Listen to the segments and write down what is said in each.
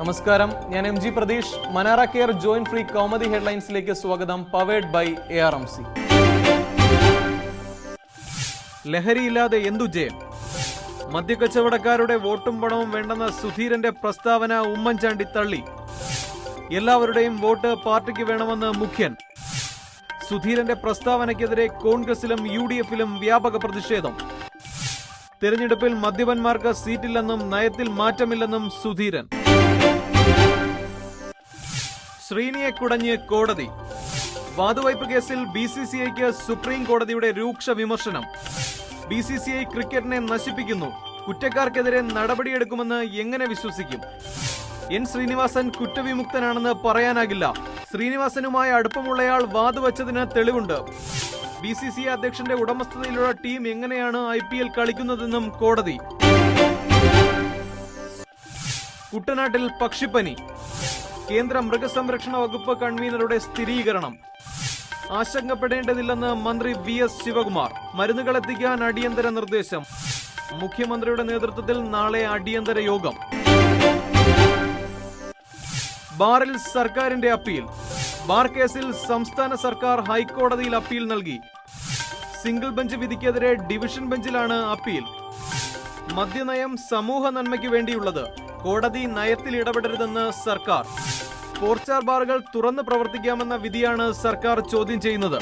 നമസ്കാരം. ഞാൻ M G Pratheesh. Manara care joint free comedy ഹെഡ്ലൈൻസിലേക്ക് സ്വാഗതം. Powered by A R M C. ലഹരിയില്ലാതെ എന്തു ജയം മദ്യക്കച്ചവടക്കാരുടെ വോട്ടും പണവും വേണ്ടെന്ന സുധീരന്റെ പ്രസ്താവന ഉമ്മൻചാണ്ടി തള്ളി. എല്ലാവരുടെയും വോട്ട് പാർട്ടിക്ക് വേണമെന്ന് മുഖ്യൻ. സുധീരന്റെ പ്രസ്താവനയ്ക്കെതിരെ കോൺഗ്രസിലും യു ഡി എഫിലും വ്യാപക പ്രതിഷേധം. തെരഞ്ഞെടുപ്പിൽ മദ്യപന്മാർക്ക് സീറ്റില്ലെന്നും നയത്തിൽ മാറ്റമില്ലെന്നും സുധീരൻ. ശ്രീനിയെ കുടഞ്ഞ് കോടതി. വാതുവയ്പ് കേസിൽ ബി സി സി ഐക്ക് സുപ്രീം കോടതിയുടെ രൂക്ഷ വിമർശനം. ബി സി സി ഐ ക്രിക്കറ്റിനെ നശിപ്പിക്കുന്നു. കുറ്റക്കാർക്കെതിരെ നടപടിയെടുക്കുമെന്ന് എങ്ങനെ വിശ്വസിക്കും? എൻ ശ്രീനിവാസൻ കുറ്റവിമുക്തനാണെന്ന് പറയാനാകില്ല. ശ്രീനിവാസനുമായി അടുപ്പമുള്ളയാൾ വാതുവച്ചതിന് തെളിവുണ്ട്. ബി സി സി അധ്യക്ഷന്റെ ഉടമസ്ഥതയിലുള്ള ടീം എങ്ങനെയാണ് ഐ പി എൽ കളിക്കുന്നതെന്നും കോടതി. കുട്ടനാട്ടിൽ പക്ഷിപ്പനി. കേന്ദ്ര മൃഗസംരക്ഷണ വകുപ്പ് കൺവീനറുടെ സ്ഥിരീകരണം. ആശങ്കപ്പെടേണ്ടതില്ലെന്ന് മന്ത്രി വി എസ് ശിവകുമാർ. മരുന്നുകൾ എത്തിക്കാൻ അടിയന്തര നിർദ്ദേശം. മുഖ്യമന്ത്രിയുടെ നേതൃത്വത്തിൽ നാളെ അടിയന്തര യോഗം. ബാറിൽ സർക്കാരിന്റെ അപ്പീൽ. ബാർ കേസിൽ സംസ്ഥാന സർക്കാർ ഹൈക്കോടതിയിൽ അപ്പീൽ നൽകി. സിംഗിൾ ബെഞ്ച് വിധിക്കെതിരെ ഡിവിഷൻ ബെഞ്ചിലാണ് അപ്പീൽ. മദ്യനയം സമൂഹ നന്മയ്ക്ക് വേണ്ടിയുള്ളത്. കോടതി നയത്തിൽ ഇടപെടരുതെന്ന് സർക്കാർ. ഫോർച്ചാർ ബാറുകൾ തുറന്ന് പ്രവർത്തിക്കാമെന്ന വിധിയാണ് സർക്കാർ ചോദ്യം ചെയ്യുന്നത്.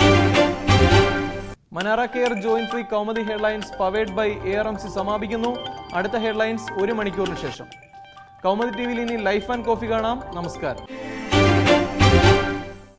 Manara care joint free comedy headlines powered by A R M C സമാപിക്കുന്നു. അടുത്ത ഹെഡ്ലൈൻസ് ഒരു മണിക്കൂറിന് ശേഷം. കൗമുദി ടി വിയിൽ ഇനി ലൈഫ് ആൻഡ് കോഫി കാണാം. നമസ്കാരം.